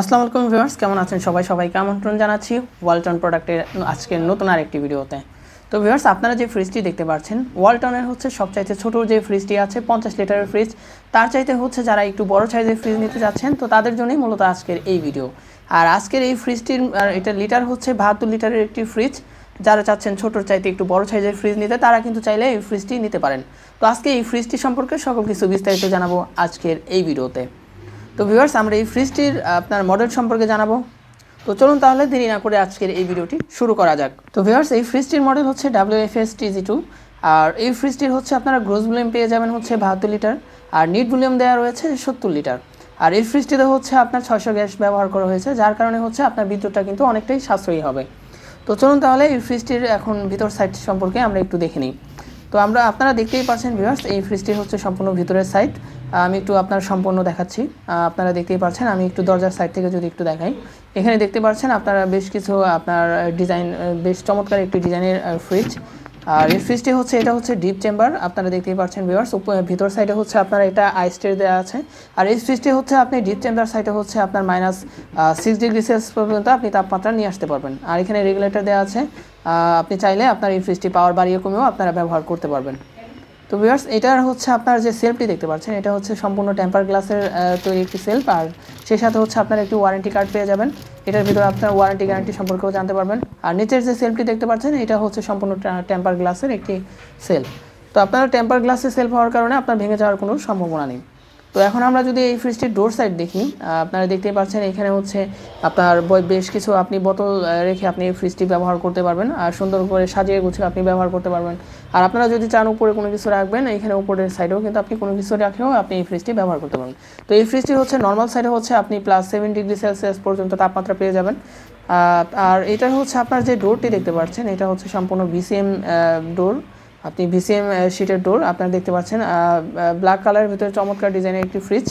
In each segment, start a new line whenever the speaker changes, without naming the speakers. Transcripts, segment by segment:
আসসালামু আলাইকুম ভিউয়ার্স, কেমন আছেন সবাই? সবাইকে আমন্ত্রণ জানাচ্ছি ওয়ালটন প্রোডাক্টের আজকের নতুন আরেকটি ভিডিওতে। তো ভিউয়ার্স, আপনারা যে ফ্রিজটি দেখতে পাচ্ছেন, ওয়ালটনের হচ্ছে সবচাইতে ছোট যে ফ্রিজটি আছে, পঞ্চাশ লিটারের ফ্রিজ তার চাইতে হচ্ছে যারা একটু বড় সাইজের ফ্রিজ নিতে যাচ্ছেন, তো তাদের জন্যই মূলত আজকের এই ভিডিও আর আজকের এই ফ্রিজটির এটা লিটার হচ্ছে বাহাত্তর লিটারের একটি ফ্রিজ যারা চাচ্ছেন ছোটোর চাইতে একটু বড় সাইজের ফ্রিজ নিতে, তারা কিন্তু চাইলে এই ফ্রিজটি নিতে পারেন। তো আজকে এই ফ্রিজটি সম্পর্কে সকল কিছু বিস্তারিত জানাব আজকের এই ভিডিওতে তো ভিউয়ার্স আমরা এই ফ্রিজটির আপনার মডেল সম্পর্কে জানাব। তো চলুন তাহলে দেরি না করে আজকের এই ভিডিওটি শুরু করা যাক। তো ভিউয়ার্স এই ফ্রিজটির মডেল হচ্ছে W F S TG two আর এই ফ্রিজটির হচ্ছে আপনারা গ্রোস ভলিউম পেয়ে যাবেন হচ্ছে বাহাত্তর লিটার আর নিট ভলিউম দেওয়া রয়েছে সত্তর লিটার আর এই ফ্রিজটিতে হচ্ছে আপনার ছয়শো গ্যাস ব্যবহার করা হয়েছে, যার কারণে হচ্ছে আপনার বিদ্যুৎটা কিন্তু অনেকটাই সাশ্রয়ী হবে। তো চলুন তাহলে এই ফ্রিজটির এখন ভিতর সাইড সম্পর্কে আমরা একটু দেখে নিই। তো আমরা, আপনারা দেখতেই পাচ্ছেন ভিউয়ার্স এই ফ্রিজটি হচ্ছে সম্পূর্ণ ভিতরের সাইড আমি একটু আপনার সম্পূর্ণ দেখাচ্ছি। আপনারা দেখতেই পাচ্ছেন আমি একটু দরজার সাইড থেকে যদি একটু দেখাই। এখানে দেখতে পাচ্ছেন আপনারা বেশ কিছু আপনার ডিজাইন বেশ চমৎকার একটি ডিজাইনের ফ্রিজ আর এই ফ্রিজটি হচ্ছে, এটা হচ্ছে ডিপ চেম্বার আপনারা দেখতেই পাচ্ছেন ভিউয়ার্স ভিতর সাইডে হচ্ছে আপনার এটা আইস্টের দেওয়া আছে। আর এই ফ্রিজটি হচ্ছে, আপনি ডিপ চেম্বার সাইডে হচ্ছে আপনার মাইনাস সিক্স ডিগ্রি সেলসিয়াস পর্যন্ত আপনি তাপমাত্রা নিয়ে আসতে পারবেন। আর এখানে রেগুলেটর দেওয়া আছে। আপনি চাইলে আপনার এই ফ্রিজটি পাওয়ার বাড়িয়ে কমেও আপনারা ব্যবহার করতে পারবেন। তো ভিউয়ার্স এটার হচ্ছে আপনার যে সেলফটি দেখতে পাচ্ছেন, এটা হচ্ছে সম্পূর্ণ টেম্পার গ্লাসের তৈরি একটি সেলফ আর সেই সাথে হচ্ছে আপনার একটি ওয়ারেন্টি কার্ড পেয়ে যাবেন। এটার ভিতরে আপনার ওয়ারেন্টি গ্যারান্টি সম্পর্কেও জানতে পারবেন। আর নিচের যে সেলফটি দেখতে পাচ্ছেন, এটা হচ্ছে সম্পূর্ণ টেম্পার গ্লাসের একটি সেলফ তো আপনার টেম্পার গ্লাসের সেলফ হওয়ার কারণে আপনার ভেঙে যাওয়ার কোনো সম্ভাবনা নেই। তো এখন আমরা যদি এই ফ্রিজটির ডোর সাইড দেখি আপনারা দেখতেই পাচ্ছেন এখানে হচ্ছে আপনার বেশ কিছু আপনি বোতল রেখে আপনি এই ফ্রিজটি ব্যবহার করতে পারবেন, আর সুন্দর করে সাজিয়ে গুছিয়ে আপনি ব্যবহার করতে পারবেন। আর আপনারা যদি চান উপরে কোনো কিছু রাখবেন, এখানে উপরের সাইডেও কিন্তু আপনি কোনো কিছু রাখেও আপনি এই ফ্রিজটি ব্যবহার করতে পারবেন। তো এই ফ্রিজটি হচ্ছে নর্মাল সাইডে হচ্ছে আপনি প্লাস সেভেন ডিগ্রি সেলসিয়াস পর্যন্ত তাপমাত্রা পেয়ে যাবেন। আর এটা হচ্ছে আপনার যে ডোরটি দেখতে পাচ্ছেন, এটা হচ্ছে সম্পূর্ণ বিসিএম ডোর আপনি ভিসিএম শিটের ডোর আপনারা দেখতে পাচ্ছেন ব্ল্যাক কালারের ভিতরে চমৎকার ডিজাইনের একটি ফ্রিজ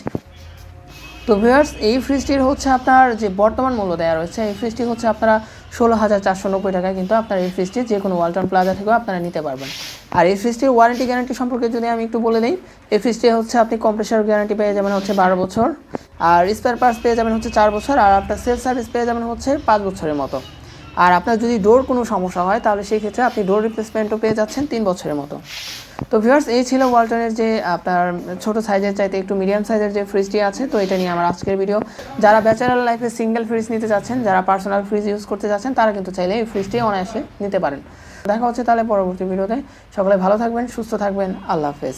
তো ভিউয়ার্স এই ফ্রিজটির হচ্ছে আপনার যে বর্তমান মূল্য দেওয়া রয়েছে, এই ফ্রিজটি হচ্ছে আপনারা ষোলো হাজার চারশো নব্বই টাকায় কিন্তু আপনার এই ফ্রিজটি যে কোনো ওয়ালটন প্লাজা থেকেও আপনারা নিতে পারবেন। আর এই ফ্রিজটির ওয়ারেন্টি গ্যারান্টি সম্পর্কে যদি আমি একটু বলে দিই, এই ফ্রিজটি হচ্ছে আপনি কম্প্রেসার গ্যারান্টি পেয়ে যাবেন হচ্ছে বারো বছর, আর স্পেয়ার পার্টস পেয়ে যাবেন হচ্ছে চার বছর, আর আপনার সেল সার্ভিস পেয়ে যাবেন হচ্ছে পাঁচ বছরের মতো। আর আপনার যদি ডোর কোনো সমস্যা হয়, তাহলে সেই ক্ষেত্রে আপনি ডোর রিপ্লেসমেন্টও পেয়ে যাচ্ছেন তিন বছরের মতো। তো ভিউয়ার্স এই ছিল ওয়ালটনের যে, আপনার ছোট সাইজের চাইতে একটু মিডিয়াম সাইজের যে ফ্রিজটি আছে, তো এটা নিয়ে আমার আজকের ভিডিও যারা ব্যাচেলার লাইফে সিঙ্গেল ফ্রিজ নিতে যাচ্ছেন, যারা পার্সোনাল ফ্রিজ ইউজ করতে যাচ্ছেন, তারা কিন্তু চাইলে এই ফ্রিজটি অনায়াসে নিতে পারেন। দেখা হচ্ছে তাহলে পরবর্তী ভিডিওতে সকলে ভালো থাকবেন, সুস্থ থাকবেন, আল্লাহ হাফেজ।